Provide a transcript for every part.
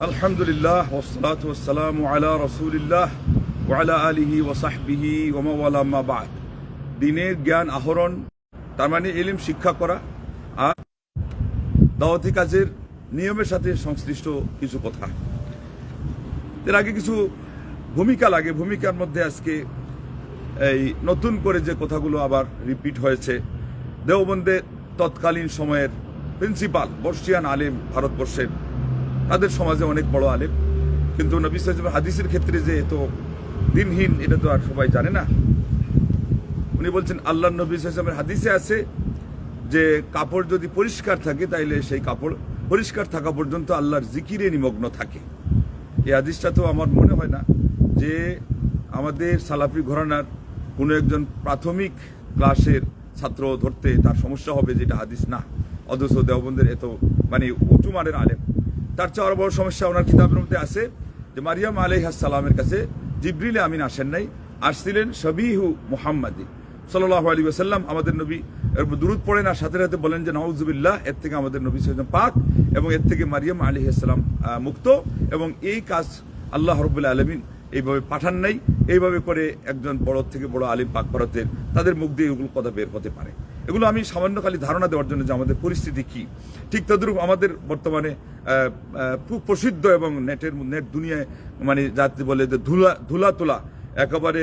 আলহামদুলিল্লাহ ওসলাত ওসালাম আলা রসুলিল্লাহ ওয়ালা আলিহি ওসাহবিহি ওমাওয়ালা মা বাদ। দিনের জ্ঞান আহরণ, তার মানে এলিম শিক্ষা করা আর দাওয়াতি কাজের নিয়মের সাথে সংশ্লিষ্ট কিছু কথা। এর আগে কিছু ভূমিকা লাগে, ভূমিকার মধ্যে আজকে এই নতুন করে যে কথাগুলো আবার রিপিট হয়েছে দেওবন্দের তৎকালীন সময়ের প্রিন্সিপাল বর্ষিয়ান আলিম ভারতবর্ষের তাদের সমাজে অনেক বড় আলেম। কিন্তু নবী সাহেব হাদিসের ক্ষেত্রে যে এত দিনহীন, এটা তো আর সবাই জানে না। উনি বলছেন আল্লাহ নবী সাহেবের হাদিসে আছে যে, কাপড় যদি পরিষ্কার থাকে, তাইলে সেই কাপড় পরিষ্কার থাকা পর্যন্ত আল্লাহর জিকিরে নিমগ্ন থাকে। এই হাদিসটা তো আমার মনে হয় না যে, আমাদের সালাফি ঘরানার কোনো একজন প্রাথমিক ক্লাসের ছাত্র ধরতে তার সমস্যা হবে, যেটা হাদিস না। অথচ দেওবন্দের এত মানে উঁচু মানের আলেম। তার চেয়ে আরও বড় সমস্যা ওনার কিতাবের মধ্যে আছে যে মারিয়াম আলাইহাসালামের কাছে জিব্রিলে আমিন আসেন নাই আসছিলেন সবিহু মুহাম্মাদি। সাল্লাহ আলী ওসাল্লাম আমাদের নবী দুরুদ পড়েন আর সাথে সাথে বলেন যে নওয়াজুবিল্লাহ এর থেকে আমাদের নবী সৈয়দ পাক এবং এর থেকে মারিয়াম আলী ইসলাম মুক্ত এবং এই কাজ আল্লাহ রবুল্লাহ আলমিন এইভাবে পাঠান নাই। এইভাবে করে একজন বড় থেকে বড় আলিম পাক ভারতের তাদের মুখ দিয়ে এগুলো কথা বের হতে পারে। এগুলো আমি সামান্য খালি ধারণা দেওয়ার জন্য যে আমাদের পরিস্থিতি কি। ঠিক তদ্রূপ আমাদের বর্তমানে খুব প্রসিদ্ধ এবং নেটের নেট দুনিয়ায় মানে যাতে বলে যে ধুলা ধুলা তোলা, একেবারে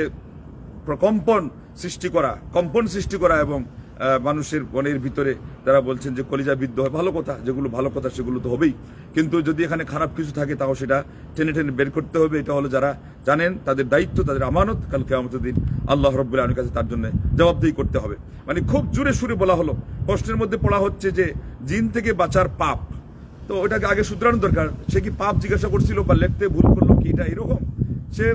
প্রকম্পন সৃষ্টি করা, কম্পন সৃষ্টি করা এবং মানুষের মনের ভিতরে তারা বলছেন যে কলিজা বিদ্ধ হয়। ভালো কথা, যেগুলো ভালো কথা সেগুলো তো হবেই। কিন্তু যদি এখানে খারাপ কিছু থাকে, তাও সেটা টেনে টেনে বের করতে হবে। এটা হলো যারা জানেন, তাদের দায়িত্ব, তাদের আমানত কালকে আমাদের দিন আল্লাহ রব্বুল আলমীর কাছে তার জন্য জবাবদিহি করতে হবে। মানে খুব জোরে সুরে বলা হলো। কষ্টের মধ্যে পড়া হচ্ছে যে জিন থেকে বাঁচার পাপ। তো ওটাকে আগে শুধরানো দরকার। সে কি পাপ জিজ্ঞাসা করছিল বা লিখতে ভুল করল কি? এটা এরকম। সে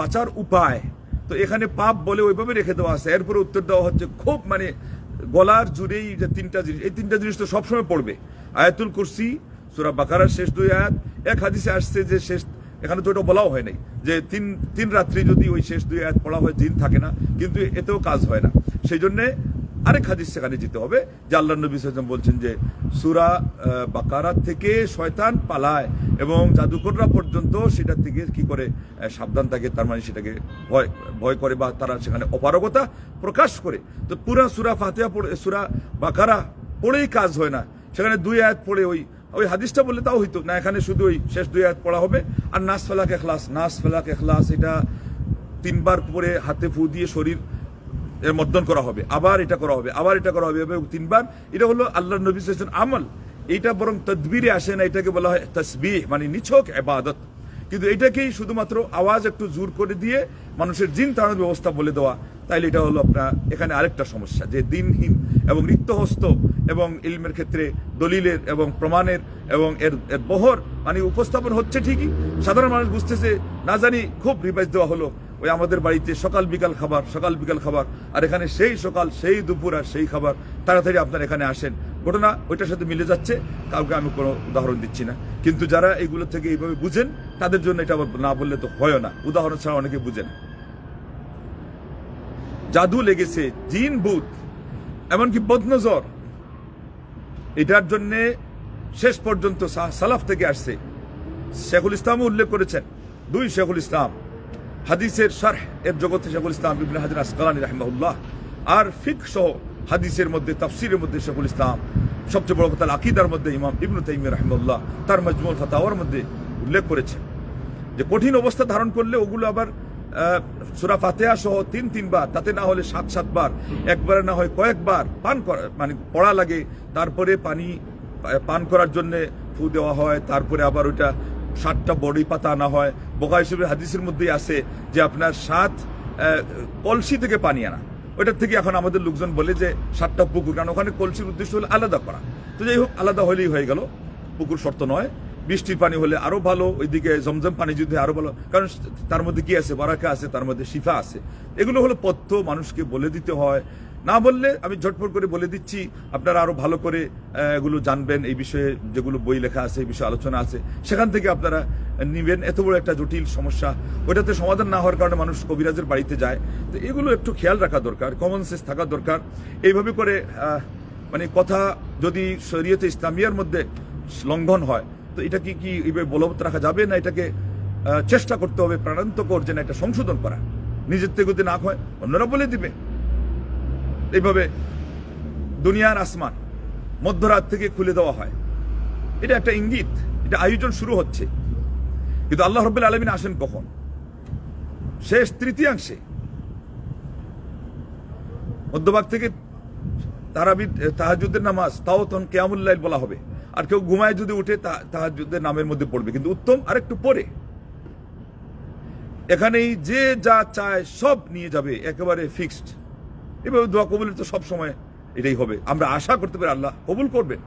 বাঁচার উপায়। তো এখানে পাপ বলে ওইভাবে রেখে দেওয়া আছে। এরপরে উত্তর দেওয়া হচ্ছে খুব মানে গলার জুড়েই যে তিনটা জিনিস, এই তিনটা জিনিস তো সবসময় পড়বে। আয়াতুল কুরসি, সুরা বাকারার শেষ দুই আয়াত, এক হাদিসে আসছে যে শেষ, এখানে তো এটা বলাও হয় নাই, যে তিন তিন রাত্রি যদি ওই শেষ দুই আয়াত পড়া হয় জিন থাকে না, কিন্তু এতেও কাজ হয় না। সেই জন্যে আরেক হাদিস সেখানে যেতে হবে, যে আল্লাহ নবী সাল্লাম বলছেন যে, সুরা বাকারা থেকে শয়তান পালায় এবং জাদুকররা পর্যন্ত সেটা থেকে কি করে সাবধান থাকে, তার মানে সেটাকে ভয় ভয় করে বা তারা সেখানে অপারগতা প্রকাশ করে। তো পুরা সুরা ফাতেহা পড়ে, সুরা বাকারা পড়েই কাজ হয় না। সেখানে দুই আয়াত পড়ে ওই ওই হাদিসটা বললে তাও হইতো, না এখানে শুধু ওই শেষ দুই আয়াত পড়া হবে। আর নাস ফেলাক এখলাস, নাস ফেলাক এখলাস, এটা তিনবার পরে হাতে ফু দিয়ে শরীর এর মর্দন করা হবে, আবার এটা করা হবে, আবার এটা করা হবে, এবং তিনবার। এটা হলো আল্লাহ নবী সাল্লাল্লাহু আমল। এইটা বরং তদবিরে আসে না, এটাকে বলা হয় তসবিহ মানে নিছক এবাদত কিন্তু এটাকেই শুধুমাত্র আওয়াজ একটু জোর করে দিয়ে মানুষের জিন তাড়ানোর ব্যবস্থা বলে দেওয়া। তাইলে এটা হলো আপনার, এখানে আরেকটা সমস্যা, যে দিনহীন এবং নিত্যহস্ত এবং ইলমের ক্ষেত্রে দলিলের এবং প্রমাণের এবং এর বহর মানে উপস্থাপন হচ্ছে ঠিকই। সাধারণ মানুষ বুঝতেছে, না জানি, খুব রিভাইজ দেওয়া হলো। ওই আমাদের বাড়িতে সকাল বিকাল খাবার, সকাল বিকাল খাবার। আর এখানে সেই সকাল, সেই দুপুর আর সেই খাবার তাড়াতাড়ি আপনার এখানে আসেন। ঘটনা ওইটার সাথে মিলে যাচ্ছে, কাউকে আমি কোনো উদাহরণ দিচ্ছি না। কিন্তু যারা এইগুলো থেকে এইভাবে বুঝেন, তাদের জন্য এটা না বললে তো হয় না। উদাহরণ ছাড়া অনেকে বুঝেন জাদু লেগেছে, জিন ভূত, এমনকি বদনজর। এটার জন্য শেষ পর্যন্ত সালাফ থেকে আসছে। শেখুল ইসলামও উল্লেখ করেছেন, দুই শেখুল ইসলাম। হাদিসের শারহ এর জগতে শেখুল ইসলাম ইবনে হাজার আসকালানি রাহমাহুল্লাহ। আর ফিক সহ হাদিসের মধ্যে, তাফসিরের মধ্যে শেখুল ইসলাম। সবচেয়ে বড় কথা আকিদার মধ্যে ইমাম ইবনু তাইমিয়া রাহমাহুল্লাহ তার মজমুল ফাতাওয়ার মধ্যে উল্লেখ করেছেন। যে কঠিন অবস্থা ধারণ করলে ওগুলো আবার সূরা ফাতেহা সহ তিন, তিনবার, তাতে না হলে সাত, সাতবার, একবারে না হয় কয়েকবার পান করা মানে পড়া লাগে। তারপরে পানি পান করার জন্য ফু দেওয়া হয়, তারপরে আবার ওইটা সাতটা বড়ি পাতা আনা হয়। বোকা হিসেবে হাদিসের মধ্যেই আছে যে আপনার সাত কলসি থেকে পানি আনা। ওইটার থেকে এখন আমাদের লোকজন বলে যে সাতটা পুকুর, কারণ ওখানে কলসির উদ্দেশ্য হলো আলাদা করা। তো যাই হোক, আলাদা হলেই হয়ে গেল। পুকুর শর্ত নয়। বৃষ্টির পানি হলে আরও ভালো, ওইদিকে জমজম পানি যদি আরও ভালো। কারণ তার মধ্যে কি আছে? বারাকা আছে, তার মধ্যে শিফা আছে। এগুলো হলো পথ্য, মানুষকে বলে দিতে হয়। না বললে আমি ঝটপট করে বলে দিচ্ছি, আপনারা আরও ভালো করে এগুলো জানবেন, এই বিষয়ে যেগুলো বই লেখা আছে, এই বিষয়ে আলোচনা আছে। সেখান থেকে আপনারা নিবেন, এত বড় একটা জটিল সমস্যা। ওইটাতে সমাধান না হওয়ার কারণে মানুষ কবিরাজের বাড়িতে যায়। তো এগুলো একটু খেয়াল রাখা দরকার কমন সেন্স থাকা দরকার। এইভাবে করে মানে কথা যদি শরীয়তে ইসলামিয়ার মধ্যে লঙ্ঘন হয়, তো এটা কি কি এইভাবে বলবৎ রাখা যাবে না এটাকে চেষ্টা করতে হবে, প্রাণান্তকর যে না এটা সংশোধন করা। নিজের থেকে যদি না হয়, অন্যরা বলে দিবে। এইভাবে দুনিয়ার আসমান মধ্যরাত থেকে খুলে দেওয়া হয়। এটা একটা ইঙ্গিত, এটা আয়োজন শুরু হচ্ছে। কিন্তু আল্লাহ রব্বুল আলমিন আসেন কখন? শেষ তৃতীয়াংশে। মধ্যভাগ থেকে তারাবিদ তাহাজুদ্দের নামাজ তাও তখন কেয়ামুল্লাইল বলা হবে। আর কেউ ঘুমায় যদি উঠে তাহাজুদ্দের নামের মধ্যে পড়বে। কিন্তু উত্তম আরেকটু পরে এখানেই যে যা চায় সব নিয়ে যাবে, একেবারে ফিক্সড এভাবে দোয়া কবুলের তো সব সময় এটাই হবে। আমরা আশা করতে পারি আল্লাহ কবুল করবেন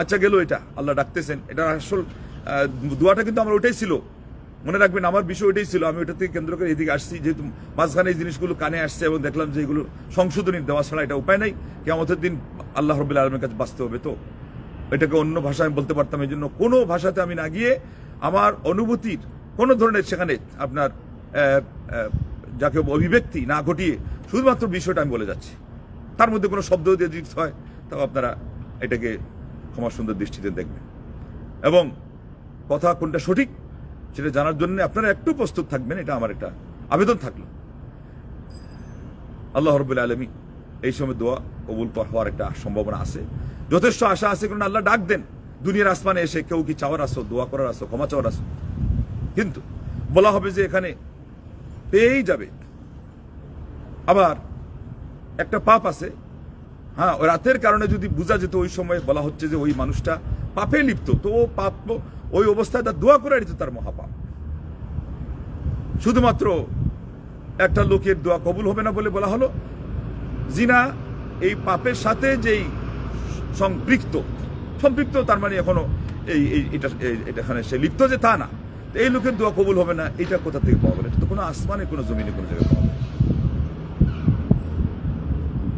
আচ্ছা গেল এটা। আল্লাহ ডাকতেছেন। এটা আসল দোয়াটা কিন্তু আমার ওটাই ছিল। মনে রাখবেন, আমার বিষয় ওইটাই ছিল। আমি ওটা থেকে কেন্দ্র করে এদিকে আসছি, যেহেতু মাঝখানে এই জিনিসগুলো কানে আসছে এবং দেখলাম যে এগুলো সংশোধনী দেওয়া ছাড়া এটা উপায় নাই। কেমতের দিন আল্লাহ রবিল আলমের কাছে বাঁচতে হবে তো। এটাকে অন্য ভাষায় আমি বলতে পারতাম, এই জন্য কোনো ভাষাতে আমি না গিয়ে আমার অনুভূতির কোনো ধরনের সেখানে আপনার যাকে অভিব্যক্তি না ঘটিয়ে শুধুমাত্র বিষয়টা আমি বলে যাচ্ছি। তার মধ্যে কোনো শব্দ যুক্ত হয়, তাও আপনারা এটাকে ক্ষমা সুন্দর দৃষ্টিতে দেখবেন। এবং কথা কোনটা সঠিক, সেটা জানার জন্য আপনারা একটু প্রস্তুত থাকবেন, এটা আমার একটা আবেদন থাকল। আল্লাহ রবুল্লা আলমী এই সময় দোয়া কবুল হওয়ার একটা সম্ভাবনা আছে। যথেষ্ট আশা আছে কারণ আল্লাহ ডাক দেন। দুনিয়ার আসমানে এসে কেউ কি চাওয়ার আসো দোয়া করার আসো ক্ষমা চাওয়ার আসো কিন্তু বলা হবে যে এখানে পেয়েই যাবে। আবার একটা পাপ আছে। হ্যাঁ রাতের কারণে যদি বোঝা যেত, ওই সময় বলা হচ্ছে যে ওই মানুষটা পাপে লিপ্ত। তো ও পাপ, ওই অবস্থায় তার দোয়া করে দিত তার মহাপাপ। শুধুমাত্র একটা লোকের দোয়া কবুল হবে না বলে বলা হলো। জিনা এই পাপের সাথে যেই সম্পৃক্ত সম্পৃক্ত তার মানে এখনও এই এটা এখানে সে লিপ্ত যে তা না। এই লোকের দোয়া কবুল হবে না, এটা কোথা থেকে পাওয়া গেল? এটা তো কোনো আসমানে, কোনো জমিনে, কোনো জায়গায় পাওয়া যায়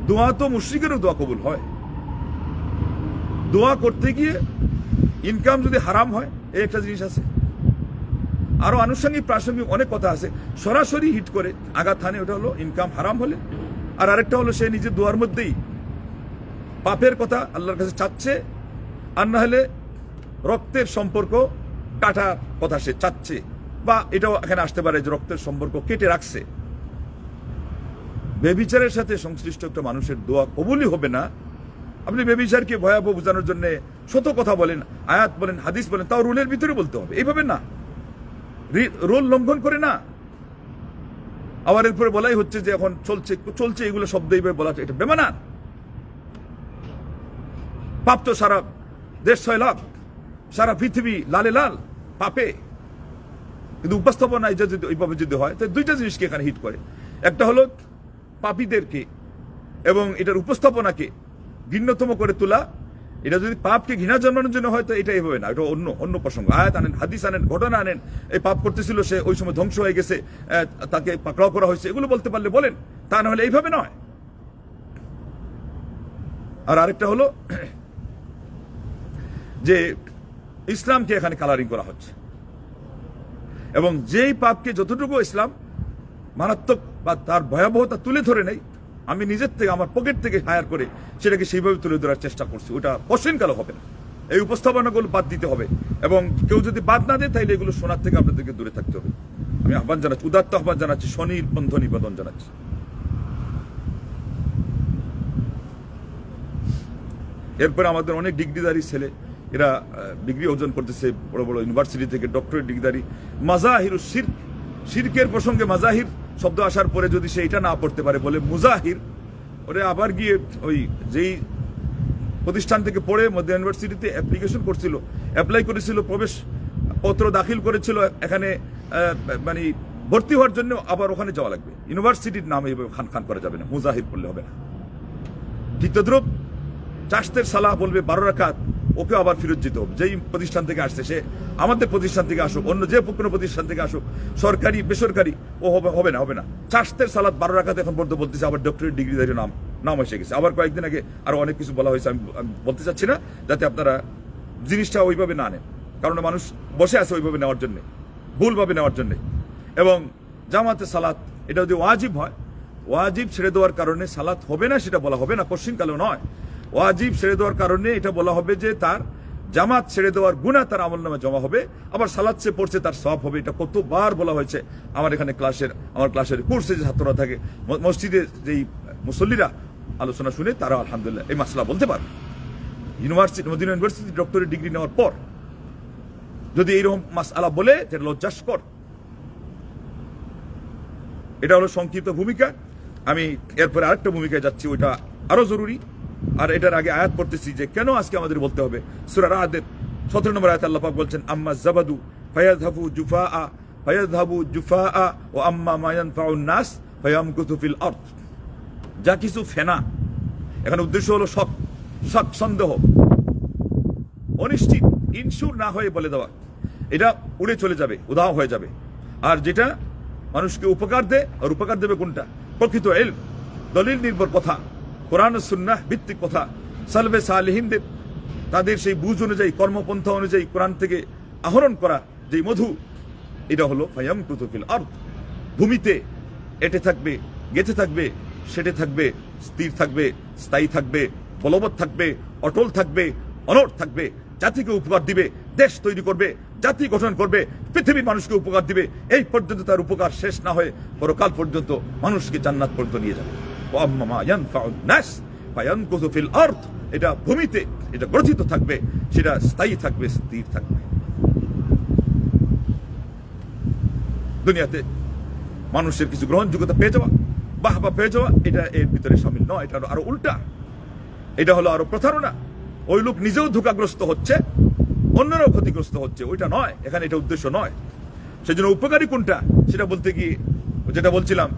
দোয়া তো মুশ্রিকেরও দোয়া কবুল হয়। দোয়া করতে গিয়ে ইনকাম যদি হারাম হয়, এই একটা জিনিস আছে। আরও আনুষঙ্গিক প্রাসঙ্গিক অনেক কথা আছে। সরাসরি হিট করে আঘাত হানে, ওটা হলো ইনকাম হারাম হলে। আর আরেকটা হলো সে নিজের দোয়ার মধ্যেই পাপের কথা আল্লাহর কাছে চাচ্ছে। আর না হলে রক্তের সম্পর্ক কাটার কথা সে চাচ্ছে, বা এটাও এখানে আসতে পারে যে রক্তের সম্পর্ক কেটে রাখছে। বেবিচারের সাথে সংশ্লিষ্ট একটা মানুষের দোয়া কবুলই হবে না। আপনি বেবিচারকে ভয়াবহ বোঝানোর জন্য শত কথা বলেন, আয়াত বলেন, হাদিস বলেন, তাও রুলের ভিতরে বলতে হবে। এইভাবে না। রোল লঙ্ঘন করে না। আবার এরপরে বলাই হচ্ছে যে এখন চলছে চলছে এগুলো শব্দ এইভাবে বলা এটা বেমানান। পাপ তো সারা দেশ ছয় লাখ। সারা পৃথিবী লালে লাল, পাপে। কিন্তু উপস্থাপনা এটা যদি ওইভাবে যদি হয় তো দুইটা জিনিসকে এখানে হিট করে। একটা হলো পাপীদেরকে এবং এটার উপস্থাপনাকে ভিন্নতম করে তোলা। এটা যদি পাপকে ঘৃণা জন্মানোর জন্য হয়, তো এটাই হবে না, এটা অন্য অন্য প্রসঙ্গ। আয়াত আনেন, হাদিস আনেন, ঘটনা আনেন, এই পাপ করতেছিল সে, ওই সময় ধ্বংস হয়ে গেছে তাকে পাকড়াও করা হয়েছে। এগুলো বলতে পারলে বলেন, তা না হলে এইভাবে নয়। আর আরেকটা হলো যে ইসলামকে এখানে কালারিং করা হচ্ছে। এবং যেই পাপকে যতটুকু ইসলাম মারাত্মক বা তার ভয়াবহতা তুলে ধরে নেই, আমি নিজের থেকে, আমার পকেট থেকে হায়ার করে সেটাকে সেইভাবে তুলে ধরার চেষ্টা করছি। ওটা কালো হবে না। এই উপস্থাপনাগুলো বাদ দিতে হবে। এবং কেউ যদি বাদ না দেয় তাহলে এগুলো শোনার থেকে আপনাদেরকে দূরে থাকতে হবে। আমি আহ্বান জানাচ্ছি, উদাত্ত আহ্বান জানাচ্ছি শনির বন্ধ নিবেদন জানাচ্ছি। এরপরে আমাদের অনেক ডিগ্রিধারী ছেলে এরা ডিগ্রি অর্জন করতেছে বড় বড় ইউনিভার্সিটি থেকে ডক্টরেট ডিগ্রিধারী। মাজাহির শির শিরকের প্রসঙ্গে মাজাহির শব্দ আসার পরে যদি সে এটা না পড়তে পারে, বলে মুজাহির, ওরে আবার গিয়ে ওই যেই প্রতিষ্ঠান থেকে পড়ে মধ্য ইউনিভার্সিটিতে অ্যাপ্লিকেশন করছিল অ্যাপ্লাই করেছিল, প্রবেশ পত্র দাখিল করেছিল, এখানে মানে ভর্তি হওয়ার জন্য আবার ওখানে যাওয়া লাগবে। ইউনিভার্সিটির নামে এভাবে খান খান করা যাবে না, মুজাহির করলে হবে না। ঠিক তদ্রুপ চাষতের সালাহ বলবে বারো রাখাত ওকে আবার ফেরত যেতে হবে। যেই প্রতিষ্ঠান থেকে আসছে সে আমাদের প্রতিষ্ঠান থেকে আসুক, অন্য যে কোনো প্রতিষ্ঠান থেকে আসুক, সরকারি, বেসরকারি, ও হবে হবে না হবে না। চাষতের সালাদ বারো রাখাত এখন পর্যন্ত বলতেছে আবার ডক্টরেট ডিগ্রিধারী নাম নাম এসে গেছে। আবার কয়েকদিন আগে আরও অনেক কিছু বলা হয়েছে, আমি বলতে চাচ্ছি না, যাতে আপনারা জিনিসটা ওইভাবে না নেন। কারণ মানুষ বসে আছে ওইভাবে নেওয়ার জন্যে, ভুলভাবে নেওয়ার জন্যে। এবং জামাতে সালাত এটা যদি ওয়াজিব হয়, ওয়াজিব ছেড়ে দেওয়ার কারণে সালাত হবে না, সেটা বলা হবে না কোশ্চিন কালেও নয়। ওয়াজিব ছেড়ে দেওয়ার কারণে এটা বলা হবে যে তার জামাত ছেড়ে দেওয়ার গুণা তার আমল নামে জমা হবে, আবার সালাদ সে পড়ছে তার সব হবে। এটা কতবার বলা হয়েছে? আমার এখানে ক্লাসের, আমার ক্লাসের কোর্সে যে ছাত্ররা থাকে মসজিদে যেই মুসল্লিরা আলোচনা শুনে তারা আলহামদুলিল্লাহ এই মাসলা বলতে পারবে। University Medina university doctorate degree নেওয়ার পর যদি এইরকম মাস আলা বলে, যেটা লজ্জাস্কর। এটা হলো সংক্ষিপ্ত ভূমিকা। আমি এরপরে আরেকটা ভূমিকায় যাচ্ছি, ওইটা আরও জরুরি। আর এটার আগে আয়াত করতেছি যে কেন আজকে আমাদের বলতে হবে? সুরা রাহাদের সতেরো নম্বর আয়াত আল্লাপাক বলছেন, আম্মা জাবাদু ফায়াদহাবু জুফা আ ফায়াদহাবু জুফা আ ও আম্মা মায়ান ফাউন নাস ফায়ামকুতু ফিল আরদ। যা কিছু ফেনা। এখানে উদ্দেশ্য হলো শক শক সন্দেহ। অনিশ্চিত, ইনসুর না হয়ে বলে দেওয়া। এটা উড়ে চলে যাবে উদাহ হয়ে যাবে। আর যেটা মানুষকে উপকার দেয়, আর উপকার দেবে কোনটা? প্রকৃত এল দলিল নির্ভর কথা। কোরআন সুন্নাহ ভিত্তিক কথা। সালবে সালেহিনদের তাদের সেই বুঝ অনুযায়ী, কর্মপন্থা অনুযায়ী কোরআন থেকে আহরণ করা যেই মধু, এটা হলো ফায়াম কুতুফিল আর্থ ভূমিতে এটে থাকবে, গেঁথে থাকবে, সেটে থাকবে, স্থির থাকবে, স্থায়ী থাকবে, বলবৎ থাকবে, অটল থাকবে, অনড় থাকবে, জাতিকে উপকার দিবে, দেশ তৈরি করবে, জাতি গঠন করবে, পৃথিবীর মানুষকে উপকার দিবে, এই পর্যন্ত তার উপকার শেষ না হয়ে পরকাল পর্যন্ত মানুষকে জান্নাত পর্যন্ত নিয়ে যাবে। এটা ভূমিতে এটা গঠিত থাকবে সেটা স্থায়ী থাকবে স্থির থাকবে দুনিয়াতে মানুষের কিছু গ্রহণযোগ্যতা পেয়ে যাওয়া, বাহবা পেয়ে যাওয়া, এটা এর ভিতরে সামিল নয়, এটা আরও উল্টা। এটা হলো আরও প্রতারণা। ওই লোক নিজেও ধোকাগ্রস্ত হচ্ছে, অন্যরাও ক্ষতিগ্রস্ত হচ্ছে, ওইটা নয়, এখানে এটা উদ্দেশ্য নয়। সেজন্য উপকারী কোনটা, সেটা বলতে গিয়ে, যেটা বলছিলাম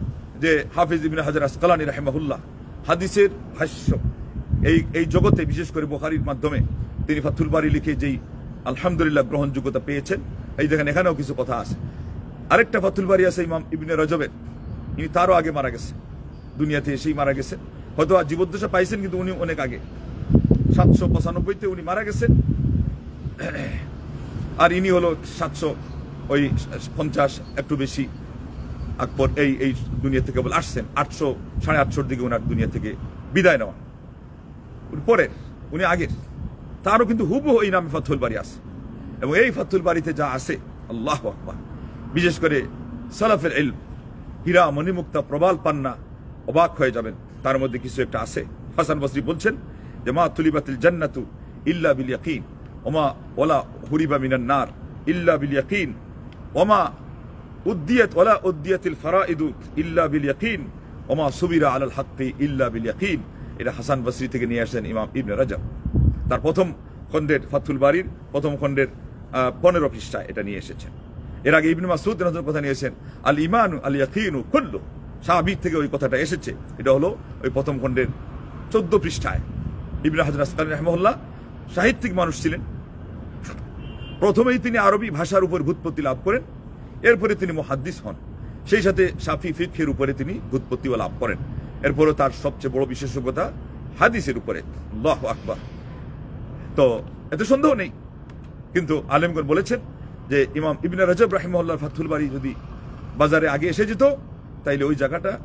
যে হাফিজ ইবিন হাজার আসকালানি রাহেমাহুল্লাহ, হাদিসের ভাষ্য এই এই জগতে, বিশেষ করে বোখারির মাধ্যমে, তিনি ফাথুল বাড়ি লিখে যেই আলহামদুলিল্লাহ গ্রহণযোগ্যতা পেয়েছেন, এই দেখেন, এখানেও কিছু কথা আছে। আরেকটা ফাতুল বাড়ি আছে ইমাম ইবিনে রজবের, ইনি তারও আগে মারা গেছে দুনিয়াতে এসেই মারা গেছেন। হয়তো আর জীবদ্দশা পাইছেন, কিন্তু উনি অনেক আগে। সাতশো পঁচানব্বইতে উনি মারা গেছেন। আর ইনি হলো সাতশো ওই পঞ্চাশ, একটু বেশি। আকবর এই এই দুনিয়া থেকে বলে আসছেন। আটশো, সাড়ে আটশোর দিকে ওনার দুনিয়া থেকে বিদায় নেওয়া। পরের, উনি আগের। তারও কিন্তু হুবহু এই নামে ফাতুল বাড়ি আছে। এবং এই ফাতুল বাড়িতে যা আছে, আল্লাহ আকবার। বিশেষ করে সালাফের এল হীরা, মণিমুক্তা, প্রবাল পান্না অবাক হয়ে যাবেন। তার মধ্যে কিছু একটা আছে। হাসান বসরি বলছেন যে, মা তুলিবাতিল জান্নাতু ইল্লা বিল ইয়াকিন, ওমা ওলা হুরিবা মিনান নার ইল্লা বিল ইয়াকিন, ওমা উদ্দিয়াত ওলা উদ্দিয়াতিল ফারাইদু ইল্লা বিল ইয়াকিন ওমা সুবিরা আলাল হাক্কি ইল্লা বিল ইয়াকিন। এটা হাসান বসরি থেকে নিয়ে আসেন ইমাম ইবনে রাজব। তার প্রথম খণ্ডের ফাতুল বাড়ির প্রথম খণ্ডের পনেরো পৃষ্ঠায় এটা নিয়ে এসেছেন। এর আগে ইবনে মাসুদ রাদিয়াল্লাহু কথা নিয়েছেন আল ইমানু আল ইয়াকিনু কুল্লু সাহাবিক থেকে ওই কথাটা এসেছে। এটা হলো ওই প্রথম খণ্ডের চোদ্দ পৃষ্ঠায়। ইবনে হাজার আসকালী রহমল্লাহ সাহিত্যিক মানুষ ছিলেন। প্রথমেই তিনি আরবি ভাষার উপর ভূতপত্তি লাভ করেন। এরপরে তিনি মহাদ্দিস হন। সেই সাথে সাফি ফিকের উপরে তিনি ভূতপত্তিও লাভ করেন। এরপরে তার সবচেয়ে বড় বিশেষজ্ঞতা হাদিসের উপরে। আল্লাহু আকবার। তো এত সন্দেহ নেই। কিন্তু আলেমগণ বলেছেন যে ইমাম ইবনে রজব রাহিমউল্লাহ ফাথুল বাড়ি যদি বাজারে আগে এসে যেত, তাইলে ওই জায়গাটা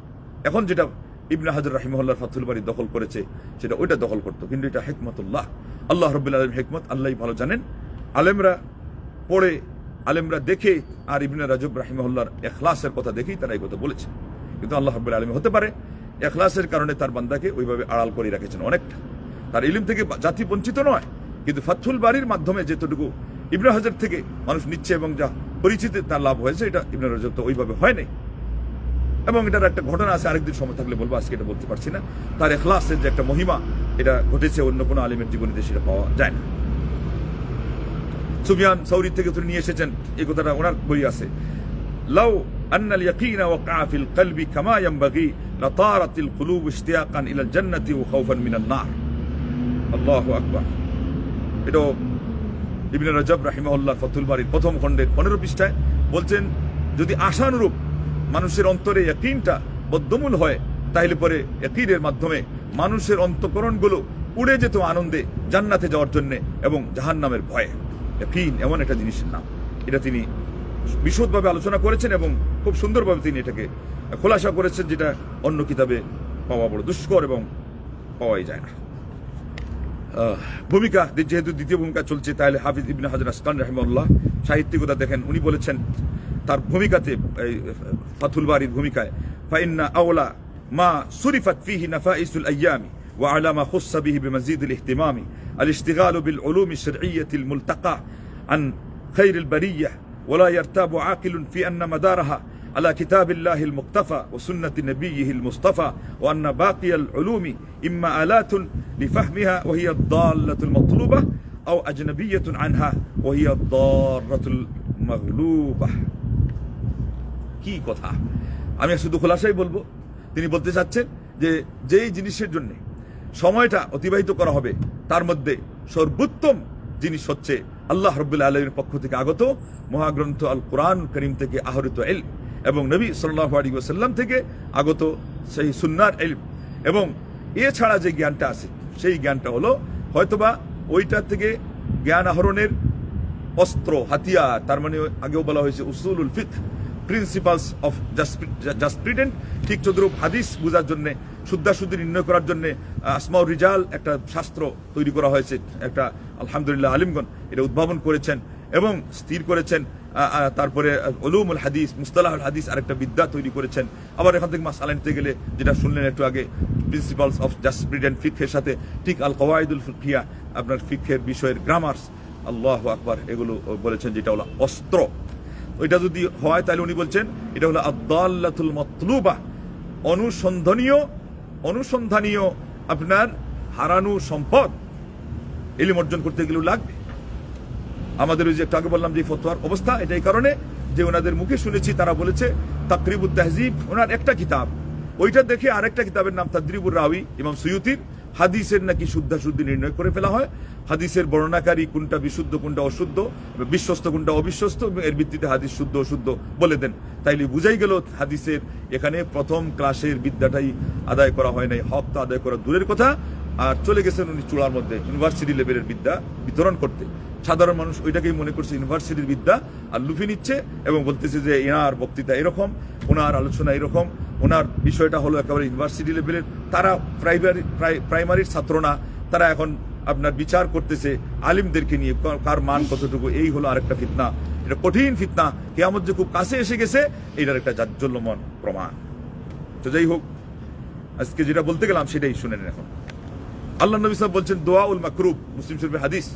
এখন যেটা ইবনে হাজর রাহিমউল্লাহ ফাথুল বাড়ি দখল করেছে, সেটা ওইটা দখল করতো। কিন্তু এটা হেকমতুল্লাহ। আল্লাহ রব্বুল আলম হেকমত আল্লাহ ভালো জানেন। আলেমরা পড়ে আলেমরা দেখে, আর ইবনে রাজব রাহিমউল্লাহর এখলাসের কথা দেখেই তারা এই কথা বলেছে। কিন্তু আল্লাহ রব্বুল আলম হতে পারে, এখলাসের কারণে তার বান্দাকে ওইভাবে আড়াল করে রেখেছেন অনেকটা। তার ইলিম থেকে জাতি বঞ্চিত নয়, কিন্তু ফাথুল বাড়ির মাধ্যমে যেতটুকু ইবনে হাজার থেকে মানুষ নিচ্ছে এবং যা পরিচিতি তার লাভ হয়েছে, এটা ইবনে রজব তো ওইভাবে হয় নাই। এবং এটার একটা ঘটনা আছে, আরেকদিন সময় থাকলে বলব, আজকে এটা বলতে পারছি না। তার এখলাসের যে একটা মহিমা, এটা ঘটেছে অন্য কোনো আলিমের জীবনীতে, সেটা পাওয়া যায় না। সুফিয়ান সৌরি থেকে তিনি নিয়ে এসেছেন এই কথাটা ওনার বই আছে লাউ أن اليقين وقع في القلب كما ينبغي لطارت القلوب اشتياقا إلى الجنة وخوفا من النار الله أكبر এটাও ইবনে রাজাব রাহিমাহুল্লাহ ফতুল বাড়ির প্রথম খণ্ডের পনেরো পৃষ্ঠায় বলছেন যদি আশানুরূপ মানুষের অন্তরে একইনটা বদ্ধমূল হয় তাহলে পরে একইনের মাধ্যমে মানুষের অন্তকরণগুলো উড়ে যেত আনন্দে জান্নাতে যাওয়ার জন্য এবং জাহান্নামের ভয়ে একইন এমন একটা জিনিসের নাম। এটা তিনি বিশদভাবে আলোচনা করেছেন এবং খুব সুন্দরভাবে তিনি এটাকে খোলাসা করেছেন, যেটা অন্য কিতাবে পাওয়া বড় দুষ্কর এবং পাওয়াই যায় না। ভূমিকা যেহেতু দ্বিতীয় ভূমিকা চলছে, তাহলে হাফিজ ইবিন হাজার আসকান রহমাল্লাহ সাহিত্যিকতা দেখেন, উনি বলেছেন, তার ভূমিকাতে ফাথুল বাড়ির ভূমিকায়, ফাইন্না আওলা মা সুরিফাত ফিহি নাফাইসুল আইয়ামি। وعلى ما خص به بمزيد الاهتمام الاشتغال بالعلوم الشرعية الملتقى عن خير البرية ولا يرتاب عاقل في أن مدارها على كتاب الله المقتفى وسنة نبيه المصطفى وأن باقي العلوم إما آلات لفهمها وهي الضالة المطلوبة أو أجنبية عنها وهي الضارة المغلوبة কি কথা আমি শুধু খোলাসাই বলবো তিনি বলতে চাচ্ছেন যে যেই জিনিসের জন্য সময়টা অতিবাহিত করা হবে। তার মধ্যে সর্বোত্তম জিনিস হচ্ছে আল্লাহ রব্বুল্লা আলমের পক্ষ থেকে আগত মহাগ্রন্থ আল কোরআন করিম থেকে আহরিত এল এবং নবী সাল্লাহ আলী ওসাল্লাম থেকে আগত সেই সুন্নার এল এবং এছাড়া যে জ্ঞানটা আছে, সেই জ্ঞানটা হলো হয়তোবা ওইটা থেকে জ্ঞান আহরণের অস্ত্র, হাতিয়ার, তার মানে আগেও বলা হয়েছে উসুলুল ফিক প্রিন্সিপালস অফ জাসপ্রিডেন্ট ঠিক চতুরূপ হাদিস বোঝার জন্য শুদ্ধাশুদ্ধি নির্ণয় করার জন্য আসমাউর রিজাল একটা শাস্ত্র তৈরি করা হয়েছে, একটা আলহামদুলিল্লাহ আলিমগণ এটা উদ্ভাবন করেছেন এবং স্থির করেছেন তারপরে অলুমুল হাদিস, মুস্তালাহুল হাদিস আরেকটা বিদ্যা তৈরি করেছেন। আবার এখান থেকে মাসালা নিতে গেলে যেটা শুনলেন একটু আগে প্রিন্সিপালস অফ জাসপ্রিডেন্ট ফিকের সাথে, ঠিক আল কওয়াইদুল ফিকিয়া আপনার ফিকের বিষয়ের গ্রামার্স আল্লাহ আকবার, এগুলো বলেছেন যেটা হলো অস্ত্র। ওইটা যদি হয় তাহলে উনি বলছেন, এটা হলো আদাল্লাতুল মতলুবা, অনুসন্ধানীয় অনুসন্ধানীয় আপনার হারানো সম্পদ এলিম অর্জন করতে গেলেও লাগবে। আমাদের ওই যে একটু আগে বললাম যে ফতোয়ার অবস্থা এটা এই কারণে যে ওনাদের মুখে শুনেছি, তারা বলেছে তাকরিবুল তাহজিব, ওনার একটা কিতাব। ওইটা দেখে আরেকটা কিতাবের নাম তাদ্রিবুর রাউি এবং সুয়ুতির। হাদিসের নাকি শুদ্ধাশুদ্ধি নির্ণয় করে ফেলা হয়। হাদিসের বর্ণাকারী কোনটা বিশুদ্ধ, কোনটা অশুদ্ধ, বিশ্বস্ত কোনটা অবিশ্বস্ত, এর ভিত্তিতে হাদিস শুদ্ধ, অশুদ্ধ বলে দেন। তাইলে বুঝাই গেল হাদিসের এখানে প্রথম ক্লাসের বিদ্যাটাই আদায় করা হয় নাই, হক তো আদায় করা দূরের কথা। আর চলে গেছেন উনি চূড়ার মধ্যে ইউনিভার্সিটি লেভেলের বিদ্যা বিতরণ করতে। সাধারণ মানুষ ওইটাকেই মনে করছে ইউনিভার্সিটির বিদ্যা, আর লুফি নিচ্ছে এবং বলতেছে যে এনার বক্তৃতা এরকম, ওনার আলোচনা এরকম, ওনার বিষয়টা হলো একেবারে ইউনিভার্সিটি লেভেলের। তারা প্রাইমারি প্রাইমারির ছাত্র না, তারা এখন আপনার বিচার করতেছে আলিমদেরকে নিয়ে, কার- মান কতটুকু, এই হলো আরেকটা ফিতনা। এটা কঠিন ফিতনা, কেয়ামত যে খুব কাছে এসে গেছে এটার একটা জাজ্জল্যমন প্রমাণ। তো যাই হোক, আজকে যেটা বলতে গেলাম সেটাই শুনে নেন এখন। আল্লাহ নবী সাহেব বলছেন দোয়া উল মাকরুব, মুসলিম শরীফের হাদিস।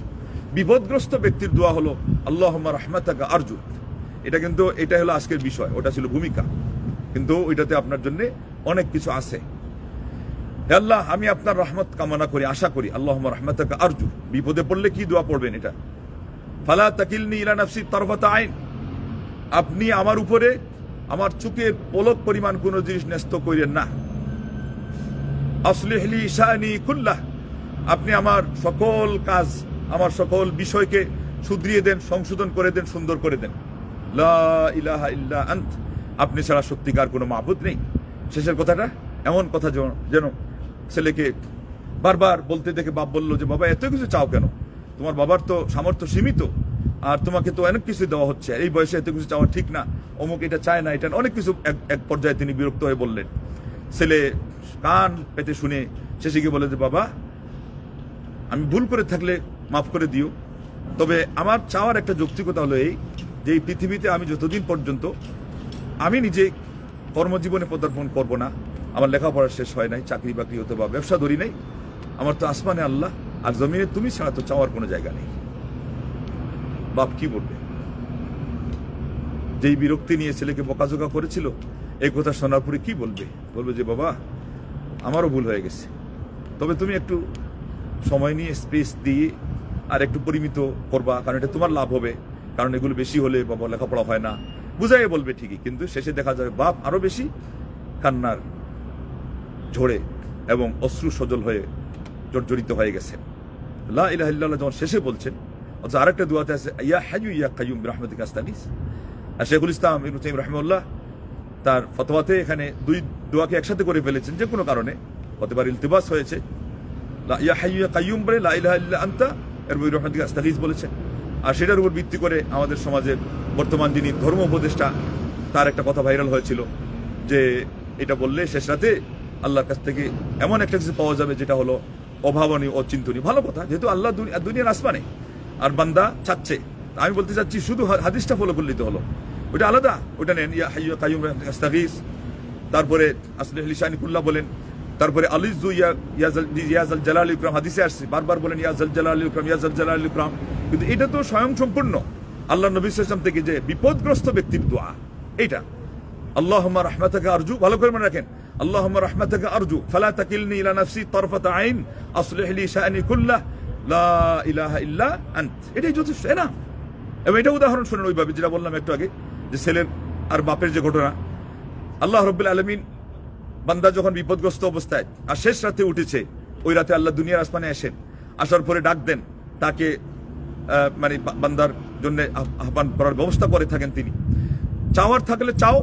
বিপদগ্রস্ত ব্যক্তির দোয়া হলো আল্লাহ রহমাতাকা আরজু। এটা কিন্তু, এটা হলো আজকের বিষয়, ওটা ছিল ভূমিকা। কিন্তু ওইটাতে আপনার জন্য অনেক কিছু আছে। আল্লাহ, আমি আপনার রহমত কামনা করি, আশা করি আল্লাহ রহমাতাকা আরজু। বিপদে পড়লে কি দোয়া পড়বেন এটা? ফালা তাকিলনি ইলা নাফসি তরফাতা আইন। আপনি আমার উপরে, আমার চুকের পলক পরিমাণ কোনো জিনিস ন্যস্ত করেন না। আসলিহলি শানি কুল্লাহ। আপনি আমার সকল কাজ আমার সকল বিষয়কে শুধরিয়ে দেন, সংশোধন করে দেন, সুন্দর করে দেন। লা ইলাহা ইল্লা আন্ত। আপনি ছাড়া সত্যিকার কোনো মাহবুদ নেই। শেষের কথাটা এমন কথা যেন ছেলেকে বারবার বলতে দেখে বাপ বলল যে, বাবা, এত কিছু চাও কেন? তোমার বাবার তো সামর্থ্য সীমিত। আর তোমাকে তো অনেক কিছু দেওয়া হচ্ছে। এই বয়সে এত কিছু চাওয়া ঠিক না। অমুক এটা চায় না, এটা অনেক কিছু এক এক পর্যায়ে তিনি বিরক্ত হয়ে বললেন। ছেলে কান পেতে শুনে শেষে গিয়ে বলে যে, বাবা, আমি ভুল করে থাকলে মাফ করে দিও। তবে আমার চাওয়ার একটা যৌক্তিকতা হলো এই, যে এই পৃথিবীতে আমি যতদিন পর্যন্ত আমি নিজে কর্মজীবনে পদার্পণ করব না, আমার লেখাপড়া শেষ হয় নাই, চাকরি বাকরি হতে বা ব্যবসা ধরি নাই, আমার তো আসমানে আল্লাহ, আর জমিনে তুমি ছাড়া তো চাওয়ার কোনো জায়গা নেই। বাপ কি বলবে? যেই বিরক্তি নিয়ে ছেলেকে বকাঝোকা করেছিল, এই কথা শোনার পরে কি বলবে? বলবে যে, বাবা, আমারও ভুল হয়ে গেছে। তবে তুমি একটু সময় নিয়ে স্পেস দিয়ে আর একটু পরিমিত করবা, কারণ এটা তোমার লাভ হবে, কারণ এগুলো বেশি হলে বাবা লেখাপড়া হয় না। বুঝাই বলবে ঠিকই, কিন্তু শেষে দেখা যাবে বাপ আরও বেশি কান্নার ঝরে এবং অশ্রু সজল হয়ে জর্জরিত হয়ে গেছে। লা যখন শেষে বলছেন আরেকটা দুয়াতে আছে, ইয়া হাইয়ু ইয়া কাইয়ুম বিরহমাতিকা আস্তাগিস। আর শেখুল ইসলাম ইবনু তাইম রাহিমাহুল্লাহ তার ফতোয়াতে এখানে দুই দোয়াকে একসাথে করে ফেলেছেন, যে কোনো কারণে। হতে পারে ইলতিবাস হয়েছে। লা ইয়া হাইয়ু ইয়া কাইয়ুম বলে লা ইলাহা ইল্লা আনতা এর বই রহমাতিকা আস্তাগিস বলেছেন। আর সেটার উপর ভিত্তি করে আমাদের সমাজের বর্তমান যিনি ধর্ম উপদেষ্টা, তার একটা কথা ভাইরাল হয়েছিল যে এটা বললে শেষ রাতে আল্লাহর কাছ থেকে এমন একটা কিছু পাওয়া যাবে যেটা হলো অভাবনীয় অচিন্তনীয়। ভালো কথা, যেহেতু আল্লাহ দুনি- দুনিয়ার আসমানে আর বান্দা চাচ্ছে। আমি বলতে চাচ্ছি শুধু হাদিসটা ফলো করলেই তো হলো। ওটা আলাদা। ওটা নেন, ইয়া হাইয়ু কাইয়ুম আস্তাগিস তারপরে আসলে লিসানিকুল্লাহ বলেন তারপরে আলিজু ইয়া ইয়াজাল জালাল ইকরাম, হাদিসে আসছে, বারবার বলেন ইয়াজাল জালাল ইকরাম ইয়াজাল জালাল ইকরাম। কিন্তু এটা তো স্বয়ং সম্পূর্ণ। আল্লাহ নবী সাল্লাল্লাহু থেকে যে বিপদগ্রস্ত ব্যক্তির দোয়া, এইটা। আল্লাহুম্মা রাহমাতাকা আরজু, ভালো করে মনে রাখেন, আল্লাহুম্মা রাহমাতাকা আরজু, ফালা তাকিলনি ইলা নাফসি তারফাতা আইন, আসলিহ লি শাআনি কুল্লাহ, লা ইলাহা ইল্লা আন্ত। এটাই যথেষ্ট না এবং এটা উদাহরণ শুনেন ওইভাবে, যেটা বললাম একটু আগে, যে ছেলের আর বাপের যে ঘটনা। আল্লাহ রব্বুল আলমিন বান্দা যখন বিপদগ্রস্ত অবস্থায় আর শেষ রাতে উঠেছে, ওই রাতে আল্লাহ দুনিয়ার আসমানে আসেন। আসার পরে ডাক দেন, তাকে মানে বান্দার জন্য আহ্বান করার ব্যবস্থা করে থাকেন তিনি। চাওয়ার থাকলে চাও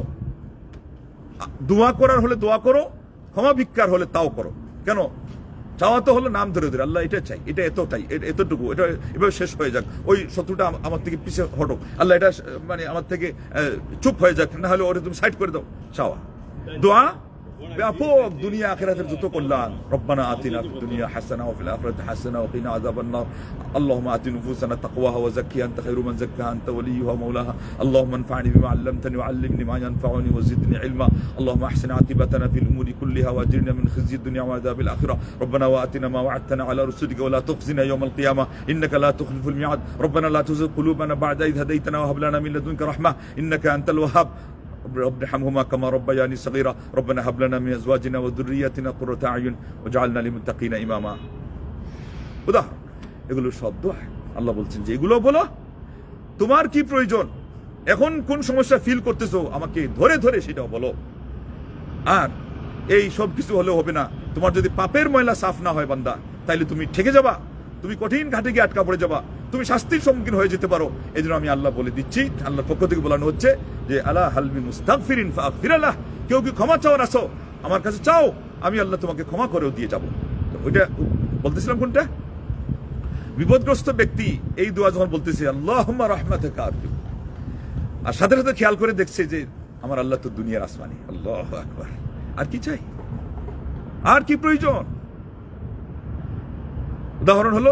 দোয়া করার হলে দোয়া করো, ক্ষমা ভিক্ষার হলে তাও করো। কেন? চাওয়া তো হলো নাম ধরে ধরে, আল্লাহ এটা চাই, এটা এতটাই এতটুকু, এটা এভাবে শেষ হয়ে যাক। ওই শত্রুটা আমার থেকে পিছিয়ে হটো আল্লাহ এটা মানে আমার থেকে চুপ হয়ে যাক না হলে ওরে তুমি সাইড করে দাও। চাওয়া। দোয়া ব্যাপক দুনিয়া আখেরাতের যত কল্যাণ রব্বানা আতিনা ফিদ দুনিয়া হাসানা ওয়া ফিল আখিরাতি হাসানা ওয়া কিনা আযাবান নার اللهم آت نفوسنا تقواها وزكها أنت خير من زكاها أنت وليها ومولاها اللهم انفعني بما علمتني وعلمني ما ينفعني وزدني علما اللهم أحسن عاقبتنا في الأمور كلها وأجرنا من خزي الدنيا وعذاب الآخرة ربنا وآتنا ما وعدتنا على رسلك ولا تخزنا يوم القيامة إنك لا تخلف الميعاد ربنا لا تزغ قلوبنا بعد إذ هديتنا وهب لنا من لدنك رحمة إنك أنت الوهاب رب ارحمهما كما ربياني صغيرا ربنا هب لنا من ازواجنا وذرياتنا قرة اعين واجعلنا للمتقين اماما উদাহরণ এগুলো সব দোয়া আল্লাহ বলছেন যে এগুলো বলো তোমার কি প্রয়োজন এখন কোন সমস্যা ফিল করতেছো আমাকে ধরে ধরে সেটাও বলো আর এই সব কিছু হলে হবে না তোমার যদি পাপের ময়লা সাফ না হয় বান্দা তাইলে তুমি ঠেকে যাবা তুমি কঠিন ঘাটে গিয়ে আটকা পড়ে যাবা তুমি শাস্তির সম্মুখীন হয়ে যেতে পারো। এই জন্য আমি আল্লাহ বলে দিচ্ছি, আল্লাহর পক্ষ থেকে বলানো হচ্ছে যে আল্লাহ হালমি মুস্তাগফিরিন ফাগফিরালাহ কেউ কি ক্ষমা চাওয়ার আসো আমার কাছে চাও, আমি আল্লাহ তোমাকে ক্ষমা করেও দিয়ে যাব। ওইটা বলতেছিলাম কোনটা? বিপদগ্রস্ত ব্যক্তি, এই দোয়া যখন বলতেছে আল্লাহ রহমাতে কারজু আর সাথে সাথে খেয়াল করে দেখছে যে, আমার আল্লাহ তো দুনিয়ার আসমানি। আল্লাহ আকবার। আর কি চাই? আর কি প্রয়োজন? উদাহরণ হলো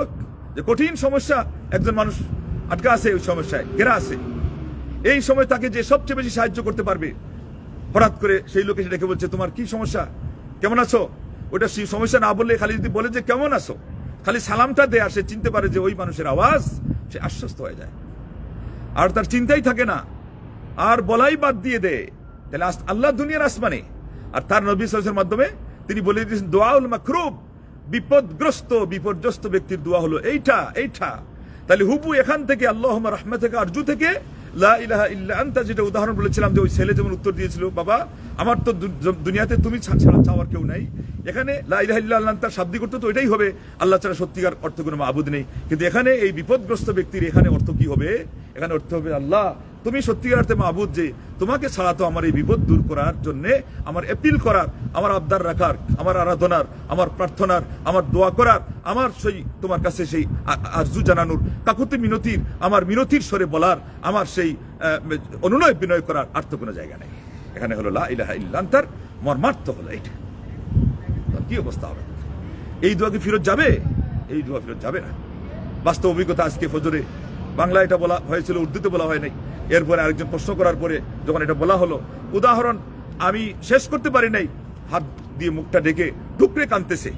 যে, কঠিন সমস্যা একজন মানুষ আটকা আছে ওই সমস্যায়, ঘেরা আছে। এই সময় তাকে যে সবচেয়ে বেশি সাহায্য করতে পারবে, হঠাৎ করে সেই লোকে ডেকে বলছে, তোমার কি সমস্যা? কেমন আছো? ওটা সেই সমস্যা না বললে খালি যদি বলে যে, কেমন আছো? খালি সালামটা দেয় আর সে চিনতে পারে যে ওই মানুষের আওয়াজ, সে আশ্বস্ত হয়ে যায়। আর তার চিন্তাই থাকে না। আর বলাই বাদ দিয়ে দেয়। তাহলে আল্লাহ দুনিয়ার আসমানে। আর তার নবী সালের মাধ্যমে তিনি বলে দিয়েছেন দোয়াউল মাকরুব। বিপদগ্রস্ত, বিপর্যস্ত ব্যক্তির দোয়া হলো, এইটা এইটা। তাহলে হুবু এখান থেকে আল্লাহ রহমা থেকে আরজু থেকে যেটা উদাহরণ বলেছিলাম যে ওই ছেলে যেমন উত্তর দিয়েছিল, বাবা, আমার তো দুনিয়াতে তুমি ছাড়া চাওয়ার কেউ নাই। এখানে তার শাব্দিক অর্থ তো এটাই হবে, আল্লাহ ছাড়া সত্যিকার অর্থ কোনো মাবুদ নেই। কিন্তু এখানে এই বিপদগ্রস্ত ব্যক্তির এখানে অর্থ কি হবে? এখানে অর্থ হবে, আল্লাহ, তুমি সত্যিকার অর্থে মাহবুদ যে তোমাকে ছাড়া তো আমার এই বিপদ দূর করার জন্য আমার অ্যাপিল করার, আমার আবদার রাখার, আমার আরাধনার, আমার প্রার্থনার, আমার দোয়া করার, আমার সেই তোমার কাছে সেই আরজু জানানোর, কাকুতি মিনতির, আমার মিনতির স্বরে বলার, আমার সেই অনুনয় বিনয় করার আর তো কোনো জায়গা নেই। এখানে হলো, লা ইল্লান্তার মর্মার্থ হলো এটা কি অবস্থা হবে? এই দোয়া কি ফেরত যাবে? এই দোয়া ফেরত যাবে না। বাস্তব অভিজ্ঞতা আজকে ফজরে বাংলা এটা বলা হয়েছিল, উর্দুতে বলা হয় নাই। এরপরে আরেকজন প্রশ্ন করার পরে যখন এটা বলা হলো, উদাহরণ, আমি শেষ করতে পারি নাই। হাত দিয়ে মুখটা ডেকে টুকরে কাঁদতেছে।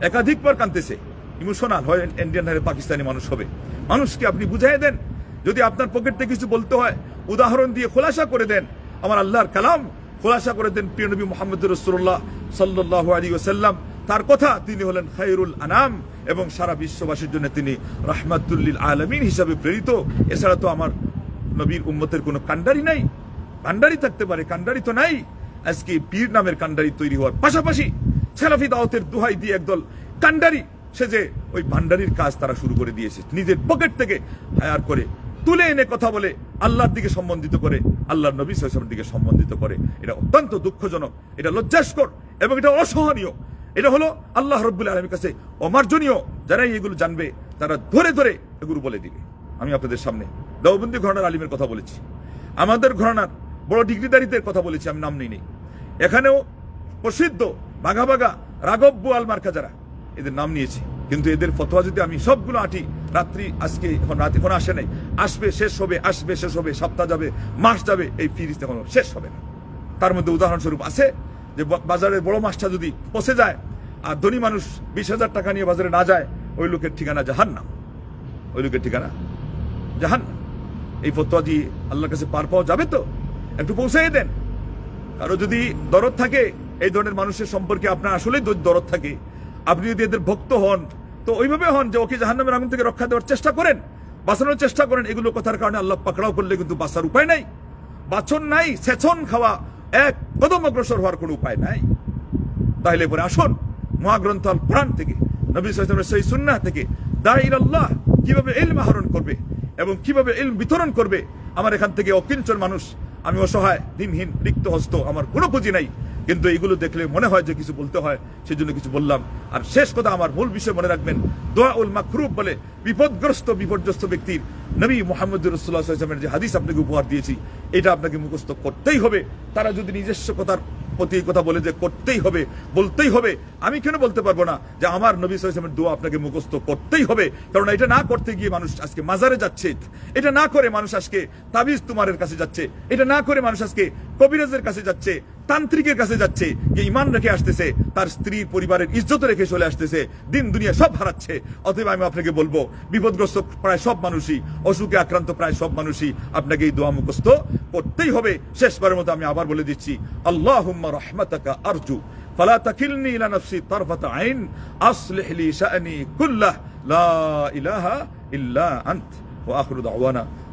একাধিকবার কাঁদতেছে। ইমোশনাল হয়, ইন্ডিয়ান হয় পাকিস্তানি মানুষ হবে। মানুষকে আপনি বুঝাই দেন। যদি আপনার পকেট কিছু বলতে হয়, উদাহরণ দিয়ে খোলাসা করে দেন। আমার আল্লাহর কালাম খোলাসা করে দেন প্রিয় নবী মোহাম্মদ রসুল্লাহ সাল্লাহ আলী ওসাল্লাম তার কথা তিনি হলেন খায়রুল আনাম এবং সারা বিশ্ববাসীর জন্য তিনি রহমাতুল্লিল আলমিন হিসাবে প্রেরিত। এছাড়া তো আমার নবীর উম্মতের কোনো কান্ডারি নাই কান্ডারি থাকতে পারে কান্ডারি তো নাই। আজকে পীর নামের কান্ডারি তৈরি হওয়ার পাশাপাশি সেলাফি দাওয়াতের দুহাই দিয়ে একদল কান্ডারি সে যে ওই ভান্ডারির কাজ তারা শুরু করে দিয়েছে। নিজের পকেট থেকে হায়ার করে তুলে এনে কথা বলে আল্লাহর দিকে সম্বন্ধিত করে, আল্লাহর নবী সাল্লামের দিকে সম্বন্ধিত করে। এটা অত্যন্ত দুঃখজনক, এটা লজ্জাস্কর এবং এটা অসহনীয়। এটা হলো আল্লাহ রব্বুল আলমীর কাছে অমার্জনীয় যারাই এগুলো জানবে, তারা ধরে ধরে এগুলো বলে দিবে। আমি আপনাদের সামনে দেওবন্দি ঘরানার আলিমের কথা বলেছি। আমাদের ঘরানার বড় ডিগ্রিদারিদের কথা বলেছি, আমি নাম নেই নেই এখানেও প্রসিদ্ধ, বাঘা বাঘা রাঘব বোয়াল মার্কা যারা, এদের নাম নিয়েছি। কিন্তু এদের ফতোয়া যদি আমি সবগুলো আটি রাত্রি, আজকে, এখন রাত, এখন আসে নাই। আসবে, শেষ হবে, আসবে, শেষ হবে, সপ্তাহ যাবে, মাস যাবে, এই ফিরিস এখন শেষ হবে না। তার মধ্যে উদাহরণস্বরূপ আছে যে বাজারের বড় মাছটা যদি পচে যায় আর ধনী মানুষ বিশ হাজার টাকা নিয়ে বাজারে না যায়, ওই লোকের ঠিকানা জাহান না ওই লোকের ঠিকানা জাহান্নাম। এই ফতোয়া দিয়ে আল্লাহর কাছে পার পাওয়া যাবে তো? একটু পৌঁছাই দেন। কারও যদি দরদ থাকে, এই ধরনের মানুষের সম্পর্কে আপনার আসলেই দরদ থাকে। আপনি যদি এদের ভক্ত হন, তো ওইভাবে হন যে ওকে জাহান্নামের আগুন থেকে রক্ষা দেওয়ার চেষ্টা করেন, বাঁচানোর চেষ্টা করেন। এগুলো কথার কারণে আল্লাহ পাকড়াও করলে কিন্তু বাঁচার উপায় নাই। বাছন নাই সেচন খাওয়া এক কদম অগ্রসর হওয়ার কোন উপায় নাই। তাহলে পরে আসুন মহাগ্রন্থ আল কোরআন থেকে, নবী সাল্লামের সেই সুন্না থেকে দাইর আল্লাহ কীভাবে ইলম আহরণ করবে এবং কীভাবে ইলম বিতরণ করবে, আমার এখান থেকে অকিঞ্চন মানুষ, আমি অসহায়, দিনহীন রিক্ত হস্ত আমার কোনো পুঁজি নাই। কিন্তু এগুলো দেখলে মনে হয় যে কিছু বলতে হয় সেই জন্য কিছু বললাম। আর শেষ কথা আমার মূল বিষয় মনে রাখবেন দোয়া উল মাকরুব বলে বিপদগ্রস্ত, বিপর্যস্ত ব্যক্তির নবী মোহাম্মদ রসুল্লাহ যে হাদিস আপনাকে উপহার দিয়েছি, এটা আপনাকে মুখস্থ করতেই হবে। তারা যদি নিজস্ব কথার প্রতি কথা বলে যে করতেই হবে, বলতেই হবে, আমি কেন বলতে পারব না? যে আমার নবী সালামের দোয়া আপনাকে মুখস্থ করতেই হবে, কারণ এটা না করতে গিয়ে মানুষ আজকে মাজারে যাচ্ছে, এটা না করে মানুষ আজকে তাবিজ তুমারের কাছে যাচ্ছে, এটা না করে মানুষ আজকে কবিরাজের কাছে যাচ্ছে তান্ত্রিকের কাছে যাচ্ছে যে ইমান রেখে আসতেছে তার স্ত্রী পরিবারের ইজ্জত রেখে চলে আসতেছে দিন দুনিয়া সব হারাচ্ছে অতএব আমি আপনাকে বলবো বিপদগ্রস্ত প্রায় সব মানুষই অসুখে আক্রান্ত প্রায় সব মানুষই আপনাকে এই দোয়া মুখস্থ করতেই হবে শেষবারের মতো আমি আবার বলে দিচ্ছি আল্লাহুম্মা রাহমাতাকা আরজু فلا تكلني الى نفسي طرفة عين اصلح لي شأني كله لا اله الا انت واخر دعوانا